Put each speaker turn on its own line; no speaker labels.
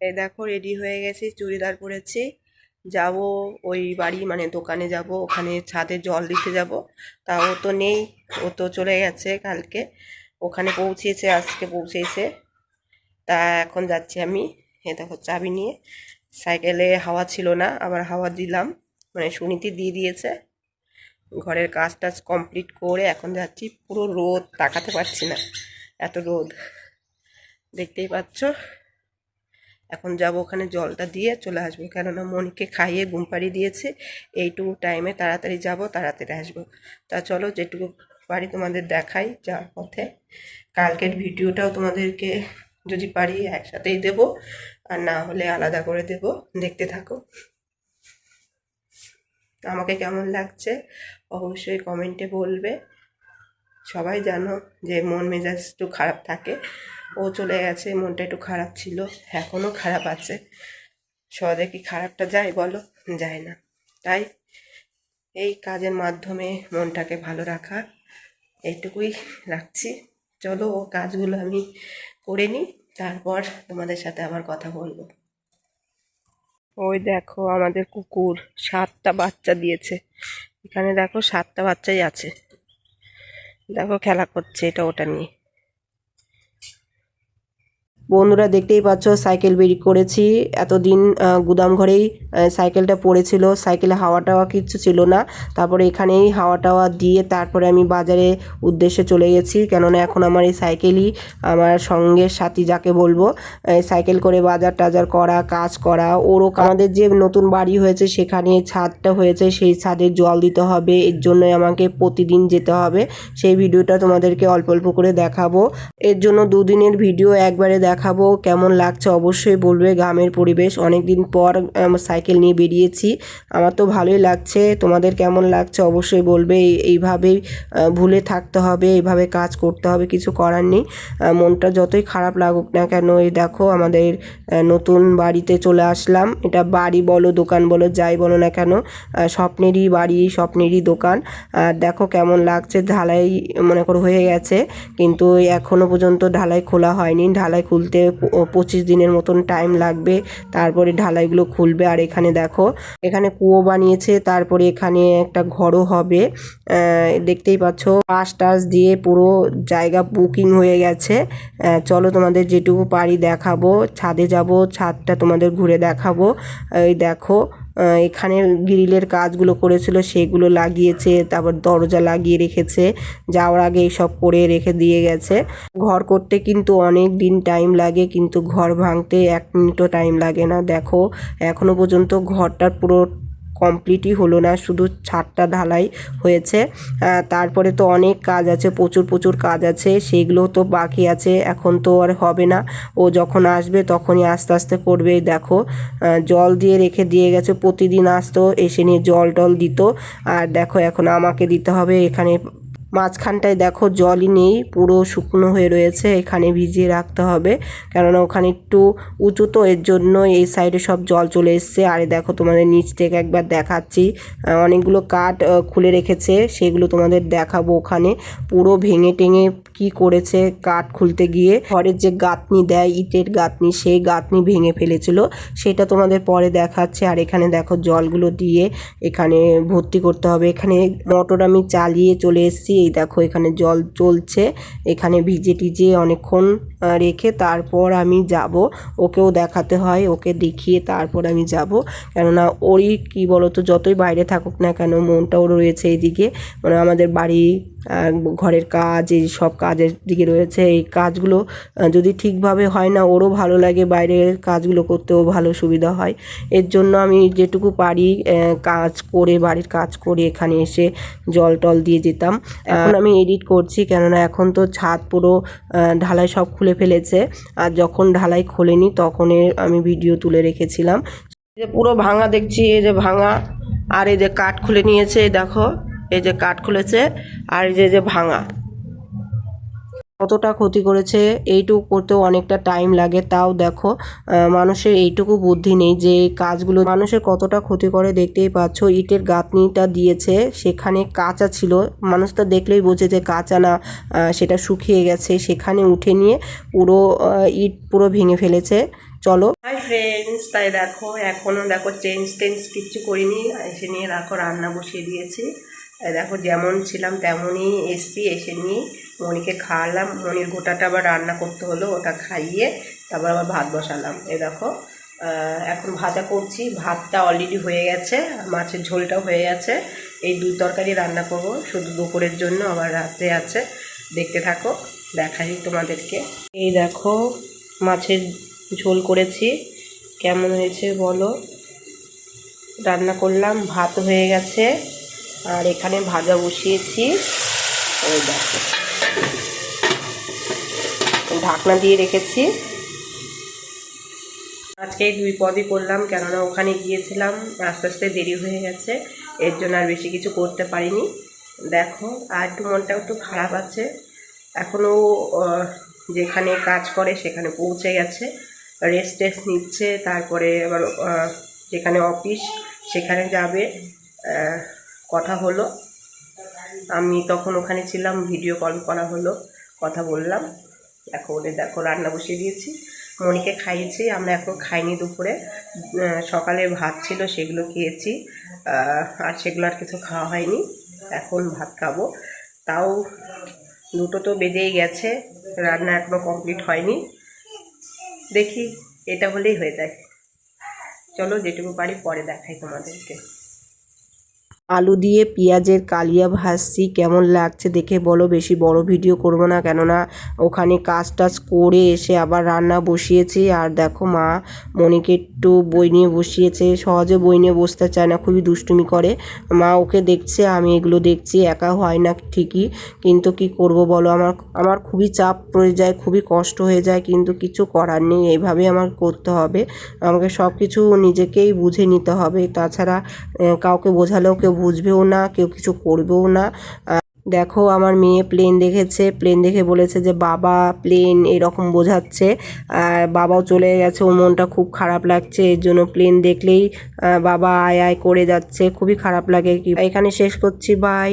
এই দেখো রেডি হয়ে গেছি, চুড়িদার পরেছি। যাব ওই বাড়ি মানে দোকানে যাব, ওখানে ছাদে জল দিতে যাব। তা ও তো নেই, ও তো চলে গেছে কালকে। ওখানে পৌঁছেছে, আজকে পৌঁছেছে। তা এখন যাচ্ছি আমি, এ দেখো চাবি নিয়ে। সাইকেলে হাওয়া ছিল না, আবার হাওয়া দিলাম। মানে সুনীতি দিয়ে দিয়েছে। ঘরের কাজ টাজ কমপ্লিট করে এখন যাচ্ছি। পুরো রোদ, তাকাতে পারছি না, এত রোদ। দেখতেই পাচ্ছ? এখন যাব ওখানে জলটা দিয়ে চলে আসব। কেননা মনিকে খাইয়ে ঘুম পাড়িয়ে দিয়েছে। এইটুকু টাইমে তাড়াতাড়ি যাব, তাড়াতাড়ি আসব। তা চলো যেটুকু পারি তোমাদের দেখাই যাওয়ার পথে। কালকের ভিডিওটাও তোমাদেরকে যদি পারি একসাথেই দেব। আর না হলে আলাদা করে দেব। দেখতে থাকো। আমাকে কেমন লাগছে? অবশ্যই কমেন্টে বলবে। সবাই জানো যে মন মেজাজ একটু খারাপ থাকে। ও চলে গেছে, মনটা একটু খারাপ ছিল, এখনও খারাপ আছে। সহজে কি খারাপটা যায় বলো? যায় না। তাই এই কাজের মাধ্যমে মনটাকে ভালো রাখা এইটুকুই রাখছি। চলো ও কাজগুলো আমি করে নিই, তারপর তোমাদের সাথে আবার কথা বলব। ওই দেখো আমাদের কুকুর, সাতটা বাচ্চা দিয়েছে। এখানে দেখো সাতটা বাচ্চাই আছে। দেখো খেলা করছে এটা ওটা নিয়ে। বন্ধুরা দেখতেই পাচ্ছ, সাইকেল বেরি করেছি। এতদিন গুদাম ঘরেই সাইকেলটা পড়েছিল। সাইকেলে হাওয়া টাওয়া কিচ্ছু ছিল না। তারপরে এখানেই হাওয়া টাওয়া দিয়ে তারপরে আমি বাজারে উদ্দেশ্যে চলে গেছি। কেননা এখন আমার এই সাইকেলই আমার সঙ্গে সাথী যাকে বলব সাইকেল করে বাজার টাজার করা, কাজ করা, ওরও আমাদের যে নতুন বাড়ি হয়েছে, সেখানে ছাদটা হয়েছে, সেই ছাদে জল দিতে হবে। এর জন্যই আমাকে প্রতিদিন যেতে হবে। সেই ভিডিওটা তোমাদেরকে অল্প অল্প করে দেখাবো। এর জন্য দুদিনের ভিডিও একবারে দেখাবো, কেমন লাগছে অবশ্যই বলবে। গ্রামের পরিবেশ অনেক দিন পর সাইকেল নিয়ে বেরিয়েছি। আমার তো ভালোই লাগছে, তোমাদের কেমন লাগছে অবশ্যই বলবে। এই- এইভাবেই ভুলে থাকতে হবে, এইভাবে কাজ করতে হবে, কিছু করার নেই। মনটা যতই খারাপ লাগুক না কেন, এই দেখো আমাদের নতুন বাড়িতে চলে আসলাম। এটা বাড়ি বলো, দোকান বলো, যাই বলো না কেন স্বপ্নেরই বাড়ি, স্বপ্নেরই দোকান। দেখো কেমন লাগছে, ঢালাই মনে করো হয়ে গেছে, কিন্তু এখনও পর্যন্ত ঢালাই খোলা হয়নি। ঢালাই খুলতে পঁচিশ দিনের মতন টাইম লাগবে। তারপরে ঢালাইগুলো খুলবে। আর এখানে দেখো, এখানে কুয়ো বানিয়েছে। তারপরে এখানে একটা ঘরও হবে। দেখতেই পাচ্ছ, পাশ টাস দিয়ে পুরো জায়গা বুকিং হয়ে গেছে। চলো তোমাদের যেটুকু পারি দেখাবো। ছাদে যাব, ছাদটা তোমাদের ঘুরে দেখাবো। এই দেখো এখানে গ্রিলের কাজগুলো করেছিল, সেগুলো লাগিয়েছে, তারপর দরজা লাগিয়ে রেখেছে, যাওয়ার আগে সব করে রেখে দিয়ে গেছে। ঘর করতে কিন্তু অনেক দিন টাইম লাগে, কিন্তু ঘর ভাঙতে এক মিনিটও টাইম লাগে না। দেখো এখনও পর্যন্ত ঘরটার পুরো কমপ্লিটই হলো না, শুধু ছাদটা ঢালাই হয়েছে। তারপরে তো অনেক কাজ আছে, প্রচুর প্রচুর কাজ আছে, সেগুলো তো বাকি আছে, এখন তো আর হবে না। ও যখন আসবে তখনই আস্তে আস্তে করবে, দেখো। জল দিয়ে রেখে দিয়ে গেছে, প্রতিদিন আসতো, এসে নিয়ে জল টল দিত। আর দেখো এখন আমাকে দিতে হবে, এখানে মাঝখানটায় দেখো জলই নেই, পুরো শুকনো হয়ে রয়েছে, এখানে ভিজিয়ে রাখতে হবে। কেননা ওখানে একটু উঁচু তো, এর জন্য এই সাইডে সব জল চলে এসছে। আর দেখো তোমাদের নিচ থেকে একবার দেখাচ্ছি। অনেকগুলো কাঠ খুলে রেখেছে, সেগুলো তোমাদের দেখাবো ওখানে। পুরো ভেঙে টেঙে কি করেছে কাঠ খুলতে গিয়ে। ঘরের যে গাঁথনি দেয়, ইটের গাঁথনি, সেই গাঁথনি ভেঙে ফেলেছিল। সেটা তোমাদের পরে দেখাচ্ছে। আর এখানে দেখো জলগুলো দিয়ে এখানে ভর্তি করতে হবে। এখানে মোটর আমি চালিয়ে চলে এসেছি। এই দেখো এখানে জল চলছে। এখানে ভিজে টিজে অনেকক্ষণ রেখে তারপর আমি যাব। ওকেও দেখাতে হয়, ওকে দেখিয়ে তারপর আমি যাব। কেননা ওরই কি বলতো, যতই বাইরে থাকুক না কেন মনটাও রয়েছে এইদিকে মানে আমাদের বাড়ি ঘরের কাজ, এই সব কাজের দিকে রয়েছে। এই কাজগুলো যদি ঠিকভাবে হয় না, ওরও ভালো লাগে, বাইরের কাজগুলো করতেও ভালো সুবিধা হয়। এর জন্য আমি যেটুকু পারি কাজ করে, বাড়ির কাজ করে এখানে এসে জল টল দিয়ে যেতাম। এখন আমি এডিট করছি কেননা এখন তো ছাদ পুরো ঢালাই সব খুলে ফেলেছে। আর যখন ঢালাই খোলেনি তখন আমি ভিডিও তুলে রেখেছিলাম। এই যে পুরো ভাঙা দেখছি এই যে ভাঙা। আর এই যে কাঠ খুলে নিয়েছে দেখো এই যে কাঠ খুলেছে। আর এই যে যে ভাঙা। কতটা ক্ষতি করেছে, এইটুকু করতেও অনেকটা টাইম লাগে, তাও দেখো মানুষের এইটুকু বুদ্ধি নেই যে কাজগুলো, মানুষের কতটা ক্ষতি করে দেখতেই পাচ্ছ, ইটের গাঁথনিটা দিয়েছে, সেখানে কাঁচা ছিল, মানুষ তো দেখলেই বোঝে যে কাঁচা না সেটা শুকিয়ে গেছে, সেখানে উঠে নিয়ে পুরো ইট পুরো ভেঙে ফেলেছে, চলো। হাই ফ্রেন্ডস তাই দেখো এখনও দেখো চেঞ্জ টেঞ্জ কিচ্ছু করিনি, এসে নিয়ে দেখো রান্না বসিয়ে দিয়েছি। দেখো যেমন ছিলাম তেমনই এসছি, এসে নিয়ে মনিকে খাওয়ালাম। মনির গোটাটা আবার রান্না করতে হলো, ওটা খাইয়ে তারপর আবার ভাত বসালাম। এ দেখো এখন ভাজা করছি। ভাতটা অলরেডি হয়ে গেছে, মাছের ঝোলটাও হয়ে গেছে। এই দুই তরকারি রান্না করব, শুধু দুপুরের জন্য, আবার রাত্রে আছে। দেখতে থাকো, দেখাই তোমাদেরকে। এই দেখো, মাছের ঝোল করেছি। কেমন হয়েছে বলো? রান্না করলাম, ভাত হয়ে গেছে। আর এখানে ভাজা বসিয়েছি। ওই দেখো। ঢাকনা দিয়ে রেখেছি। আজকে এই দুই পদই করলাম, কেননা ওখানে গিয়েছিলাম, আস্তে আস্তে দেরি হয়ে গেছে, এর জন্য আর বেশি কিছু করতে পারিনি। দেখো, আর একটু মনটা একটু খারাপ আছে। এখনও যেখানে কাজ করে সেখানে পৌঁছে গেছে রেস্ট টেস্ট নিচ্ছে, তারপরে আবার যেখানে অফিস সেখানে যাবে কথা হলো। আমি তখন ওখানে ছিলাম ভিডিও কল করা হলো, কথা বললাম। এখন দেখো, রান্না বসিয়ে দিয়েছি। মনিকে খাইয়েছি, আমরা এখন খাইনি দুপুরে। সকালে ভাত ছিল, সেগুলো খেয়েছি। আর সেগুলো আর কিছু খাওয়া হয়নি। এখন ভাত খাব। তাও দুটো তো বেজেই গেছে, রান্না এখনও কমপ্লিট হয়নি। দেখি, এটা হলেই হয়ে যায়। চলো, যেটুকু পারি পরে দেখাই তোমাদেরকে। আলু দিয়ে পেঁয়াজের কালিয়া ভাজছি, কেমন লাগছে দেখে বলো, বেশি বড় ভিডিও করব না কেননা ওখানে কাজ টাজ করে এসে আবার রান্না বসিয়েছি। আর দেখো মা, মনিকে একটু বই নিয়ে বসিয়েছে, সহজে বই নিয়ে বসতে চায় না, খুবই দুষ্টুমি করে। মা ওকে দেখছে, আমি এগুলো দেখছি, একা হয় না ঠিকই, কিন্তু কি করব বলো? আমার আমার খুবই চাপ পড়ে যায়, খুবই কষ্ট হয়ে যায়, কিন্তু কিছু করার নেই এইভাবে আমার করতে হবে। আমাকে সব কিছু নিজেকেই বুঝে নিতে হবে। তাছাড়া কাউকে বোঝালেও কেউ বুঝবেও না, কেউ কিছু করবেও না। দেখো আমার মেয়ে প্লেন দেখেছে প্লেন দেখে বলেছে যে, বাবা প্লেন এরকম বোঝাচ্ছে। আর বাবাও চলে গেছে, ওর মনটা খুব খারাপ লাগছে। এর জন্য প্লেন দেখলেই বাবা আয় আয় করে যাচ্ছে। খুবই খারাপ লাগে। কি এখানে শেষ করছি বাই